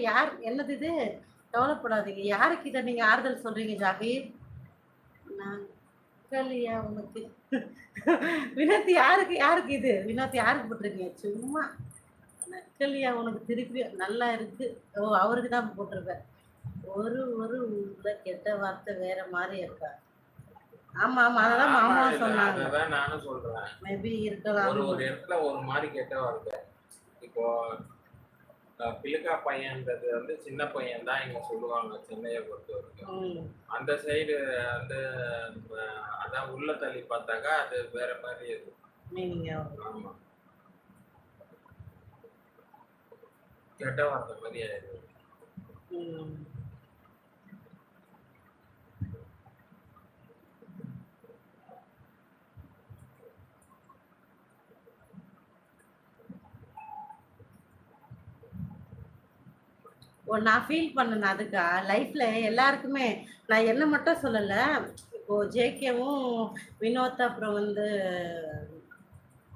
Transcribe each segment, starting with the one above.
யார் என்னது இது? கவலைப்படாதீங்க யாருக்கு இதை நீங்க ஆறுதல் சொல்றீங்க ஜாகீர் நான். கலியா உனக்கு வினோத் யாருக்கு யாருக்கு இது? வினோத் யாருக்கு போட்டிருக்கீங்க? சும்மா. நக்கலியா உனக்கு திருப்பி நல்லா இருக்கு. ஓ அவருக்கு தான் போட்டிருப்பேன். ஒரு ஒரு உள்ள கெட்ட வார்த்தை வேற மாதிரி இருக்கா? ஆமா ஆமா. அதெல்லாம் மாமா சொன்னாங்க. நானும் சொல்றேன். மேபி இருக்கலாம். ஒரு இடத்துல ஒரு மாதிரி கெட்ட வார்த்தை. இப்போ பிள்ளைக்கா பையன்றது வந்து சின்ன பையன் தான் இங்க சொல்லுவாங்க சென்னையை பொறுத்த வரைக்கும். அந்த சைடு வந்து அதான் உள்ள தள்ளி பார்த்தாக்கா அது வேற மாதிரி இருக்கும். ஆமா. கெட்ட வார்த்தை மாதிரி ஆயிடுது. நான் ஃபீல் பண்ணேன் அதுக்கா. லைஃப்ல எல்லாருக்குமே நான் என்ன மட்டும் சொல்லலை. இப்போ ஜேகேவும் வினோத் அப்புறம் வந்து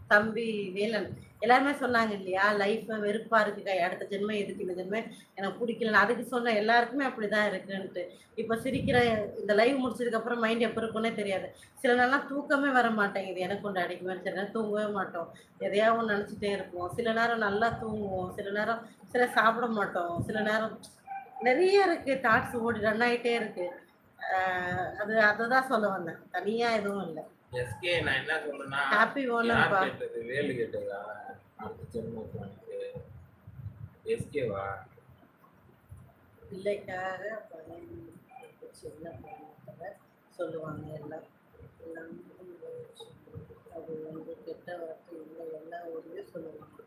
தம்பி வேலன். எல்லாருமே சொன்னாங்க இல்லையா? லைஃப் வெறுப்பா இருக்குக்கா அடுத்த ஜென்மம் எதுக்கு இந்த ஜென்மம்? எனக்கு பிடிக்கல அதுக்கு சொன்ன எல்லாருக்குமே அப்படிதான் இருக்குன்ட்டு இப்போ சிரிக்கிற இந்த லைவ் முடிச்சதுக்கு அப்புறம் மைண்ட் எப்போ இருக்கும்னே தெரியாது. சில நாள்லாம் தூக்கமே வர மாட்டேங்குது. எனக்கு கொண்டு அடிக்குமே சில நேரம் தூங்கவே மாட்டோம். எதையாவது ஒன்று நினச்சிட்டே இருப்போம். சில நேரம் நல்லா தூங்குவோம். சில நேரம் சில சாப்பிட மாட்டோம். சில நேரம் நிறைய இருக்கு. தாட்ஸ் ஓடி ரன் ஆகிட்டே இருக்கு. அது அதை தான் சொல்ல வந்தேன். தனியாக எதுவும் இல்லை. எஸ்கே நான் என்ன சொல்றேன்னா ஹாப்பி ஓனர்ப்பா கேட்டது? வேலு கேட்டதா? அடுத்த ஜென்மத்துக்கு எஸ்கேவா பிள்ளைக்காக சின்ன சொல்லுவாங்க எல்லாம். எல்லாம் அது வந்து கெட்ட வார்த்தை இல்லை. எல்லா ஊர்லேயும் சொல்லுவாங்க.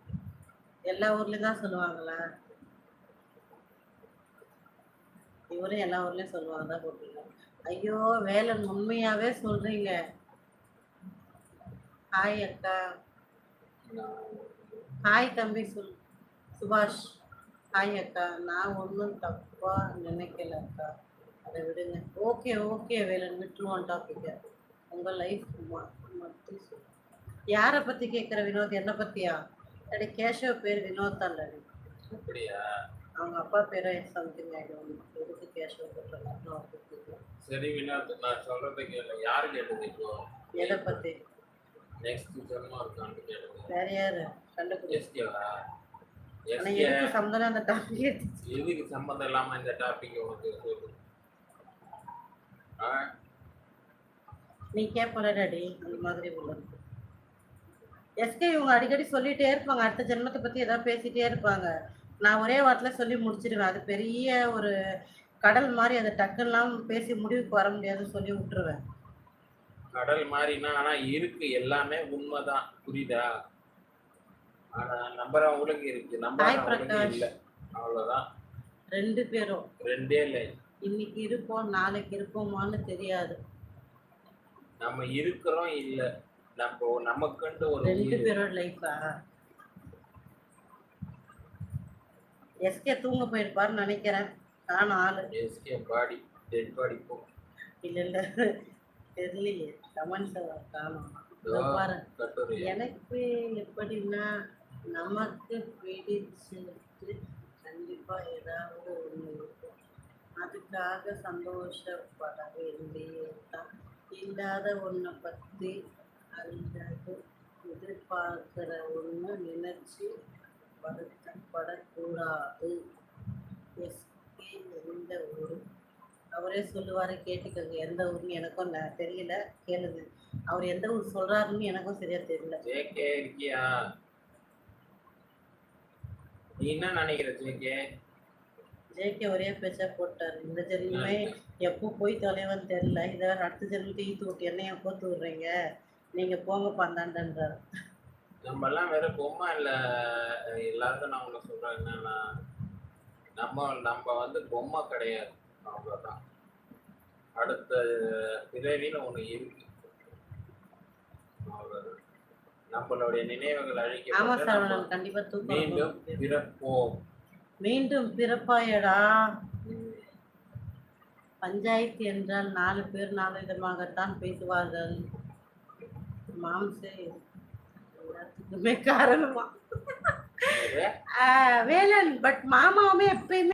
எல்லா ஊர்லேயும் தான் சொல்லுவாங்களா? இவரும் எல்லா ஊர்லேயும் சொல்லுவாங்க தான் போட்டுருக்காங்க ஐயோ வேலன் உண்மையாவே சொல்றீங்க. ஹாய் அக்கா. ஹாய் தம்பி சொல் சுபாஷ். ஹாய் அக்கா. நான் ஒன்றும் தப்பாக நினைக்கல அக்கா. அதை விடுங்க. Okay okay Velan. விட்டுருவோம் டாப்பிக்கை உங்கள் லைஃப் மட்டும் சொல்லு யாரை பற்றி கேட்குற வினோத்? என்னை பற்றியா அடி கேஷவ் பேர் வினோத் தான் அப்படியா? அவங்க அப்பா பேரை சம்திங் ஆகிடும் எதுக்கு கேஷவ் போட்டுருக்காங்க சரி வினோத் நான் சொல்றதை கேளு. யாரு கேட்டது இப்போ? எதை பற்றி நெக்ஸ்ட் ஜென்மம் இருக்கான்னு கேட்டது. வேற யாரு? கண்டுபிடி எஸ்கேவா எதுக்கு சம்மந்தம் அந்த டாபிக் எதுக்கு சம்மந்தம் இல்லாம இந்த டாபிக் உனக்கு சொல்லு? நீ கேட்பல டாடி அந்த மாதிரி உள்ளது எஸ்கே இவங்க அடிக்கடி சொல்லிட்டே இருப்பாங்க. அடுத்த ஜென்மத்தை பத்தி ஏதாவது பேசிட்டே இருப்பாங்க. நான் ஒரே வாரத்தில் சொல்லி முடிச்சிடுவேன் அது பெரிய ஒரு கடல் மாதிரி அதை டக்குலாம் பேசி முடிவுக்கு வர முடியாதுன்னு சொல்லி விட்டுருவேன். கடல் மாதிரினா ஆனா இருக்கு. எல்லாமே உண்மைதான். புரியுதா? ஆனா நம்புறவங்களுக்கு இருக்கு. நம்புறவங்களுக்கு. இல்ல. அவ்வளவுதான். ரெண்டு பேரும். ரெண்டே இல்லை. இன்னைக்கு இருப்போம் நாளைக்கு இருப்போமான்னு தெரியாது. நம்ம இருக்கிறோம் இல்ல. நம்ம நமக்குன்ட்டு ஒரு ரெண்டு பேரோட லைஃபா எஸ்கே தூங்க போயிருப்பாருன்னு நினைக்கிறேன். காணும் ஆளு. எஸ்கே பாடி டெட் பாடி போ. இல்ல இல்ல. தெரியலையே. கமெண்ட்ஸ் காணும். எனக்கு எப்படின்னா நமக்கு பிடிச்சிட்டு கண்டிப்பா ஏதாவது ஒண்ணு இருக்கும். அதுக்காக சந்தோஷப்பட வேண்டியதுதான் இல்லாத ஒன்றை பத்தி அல்லது எதிர்பார்க்கிற ஒன்று நினைச்சு வருத்தப்படக்கூடாது எந்த ஊர் அவரே சொல்லுவாரு கேட்டுக்கோங்க. எந்த ஊர்னு எனக்கும் தெரியல. கேளுங்க. அவர் எந்த ஊர் சொல்றாருன்னு எனக்கும் சரியா தெரியல. ஜேகே இருக்கியா? நீ என்ன நினைக்கிற ஜேகே ஜேகே ஒரே பேச்சா போட்டாரு. இந்த ஜென்மமே எப்போ போய் தொலைவன்னு தெரியல. இதை வேற அடுத்த ஜென்மத்தை ஈத்து விட்டு என்னைய போத்து விடுறீங்க? நீங்க போங்க பந்தாண்டன்றாரு நம்ம எல்லாம் வேற பொம்மை இல்ல. எல்லாருக்கும் நான் ஒண்ணு சொல்றேன் என்னன்னா நம்ம நம்ம வந்து பொம்மை கிடையாது. அவ்வளவுதான். அடுத்த பிறவின்னு ஒண்ணு இருக்கு. அவ்வளவுதான். நம்மளுடைய நினைவுகள் தூக்கம் மீண்டும். பிறப்போம். மீண்டும் பிறப்பாயடா. பஞ்சாயத்து என்றால் நாலு பேர் நாலு விதமாகத்தான் பேசுவார்கள். மாம்சே. எல்லாத்துக்குமே காரணமா வேலன் பட் மாமாவுமே எப்பயுமே